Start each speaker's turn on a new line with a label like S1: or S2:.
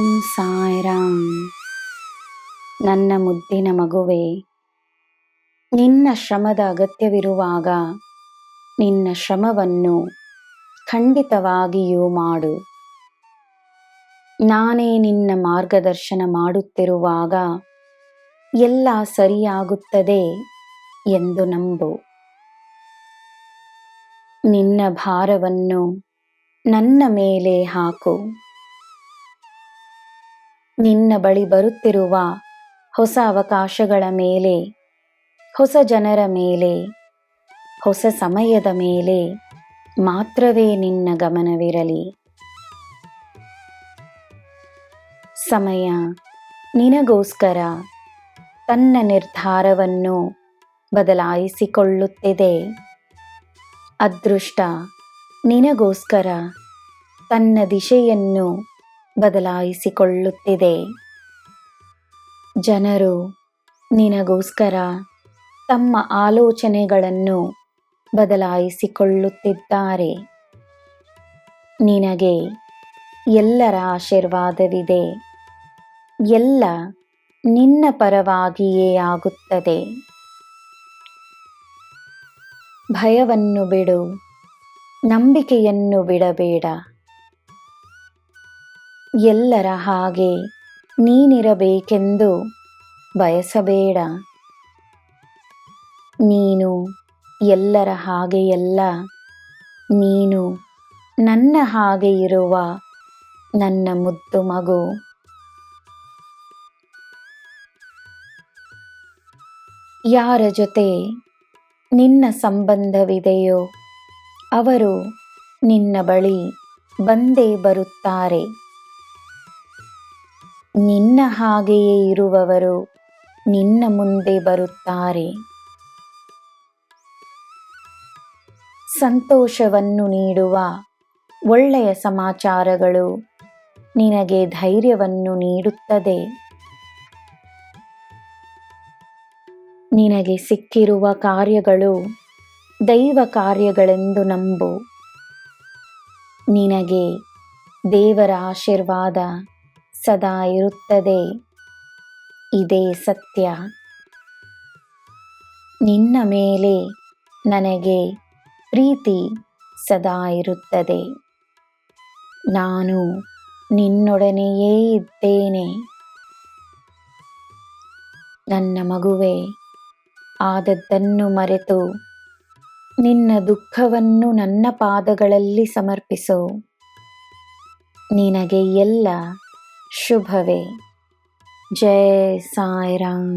S1: ಓಂ ಸಾಯಿರಾಮ್ ನನ್ನ ಮುದ್ದಿನ ಮಗುವೆ, ನಿನ್ನ ಶ್ರಮದ ಅಗತ್ಯವಿರುವಾಗ ನಿನ್ನ ಶ್ರಮವನ್ನು ಖಂಡಿತವಾಗಿಯೂ ಮಾಡು. ನಾನೇ ನಿನ್ನ ಮಾರ್ಗದರ್ಶನ ಮಾಡುತ್ತಿರುವಾಗ ಎಲ್ಲ ಸರಿಯಾಗುತ್ತದೆ ಎಂದು ನಂಬು. ನಿನ್ನ ಭಾರವನ್ನು ನನ್ನ ಮೇಲೆ ಹಾಕು. ನಿನ್ನ ಬಳಿ ಬರುತ್ತಿರುವ ಹೊಸ ಅವಕಾಶಗಳ ಮೇಲೆ, ಹೊಸ ಜನರ ಮೇಲೆ, ಹೊಸ ಸಮಯದ ಮೇಲೆ ಮಾತ್ರವೇ ನಿನ್ನ ಗಮನವಿರಲಿ. ಸಮಯ ನಿನಗೋಸ್ಕರ ತನ್ನ ನಿರ್ಧಾರವನ್ನು ಬದಲಾಯಿಸಿಕೊಳ್ಳುತ್ತಿದೆ. ಅದೃಷ್ಟ ನಿನಗೋಸ್ಕರ ತನ್ನ ದಿಶೆಯನ್ನು ಬದಲಾಯಿಸಿಕೊಳ್ಳುತ್ತಿದೆ. ಜನರು ನಿನಗೋಸ್ಕರ ತಮ್ಮ ಆಲೋಚನೆಗಳನ್ನು ಬದಲಾಯಿಸಿಕೊಳ್ಳುತ್ತಿದ್ದಾರೆ. ನಿನಗೆ ಎಲ್ಲರ ಆಶೀರ್ವಾದವಿದೆ. ಎಲ್ಲ ನಿನ್ನ ಪರವಾಗಿಯೇ ಆಗುತ್ತದೆ. ಭಯವನ್ನು ಬಿಡು, ನಂಬಿಕೆಯನ್ನು ಬಿಡಬೇಡ. ಎಲ್ಲರ ಹಾಗೆ ನೀನಿರಬೇಕೆಂದು ಬಯಸಬೇಡ. ನೀನು ಎಲ್ಲರ ಹಾಗೆಯಲ್ಲ, ನೀನು ನನ್ನ ಹಾಗೆ ಇರುವ ನನ್ನ ಮುದ್ದು ಮಗು. ಯಾರ ಜೊತೆ ನಿನ್ನ ಸಂಬಂಧವಿದೆಯೋ ಅವರು ನಿನ್ನ ಬಳಿ ಬಂದೇ ಬರುತ್ತಾರೆ. ನಿನ್ನ ಹಾಗೆಯೇ ಇರುವವರು ನಿನ್ನ ಮುಂದೆ ಬರುತ್ತಾರೆ. ಸಂತೋಷವನ್ನು ನೀಡುವ ಒಳ್ಳೆಯ ಸಮಾಚಾರಗಳು ನಿನಗೆ ಧೈರ್ಯವನ್ನು ನೀಡುತ್ತದೆ. ನಿನಗೆ ಸಿಕ್ಕಿರುವ ಕಾರ್ಯಗಳು ದೈವ ಕಾರ್ಯಗಳೆಂದು ನಂಬು. ನಿನಗೆ ದೇವರ ಆಶೀರ್ವಾದ ಸದಾ ಇರುತ್ತದೆ. ಇದೇ ಸತ್ಯ. ನಿನ್ನ ಮೇಲೆ ನನಗೆ ಪ್ರೀತಿ ಸದಾ ಇರುತ್ತದೆ. ನಾನು ನಿನ್ನೊಡನೆಯೇ ಇದ್ದೇನೆ. ನನ್ನ ಮಗುವೆ ಆದದ್ದನ್ನು ಮರೆತು ನಿನ್ನ ದುಃಖವನ್ನು ನನ್ನ ಪಾದಗಳಲ್ಲಿ ಸಮರ್ಪಿಸು. ನಿನಗೆ ಎಲ್ಲ शुभवे। जय साई राम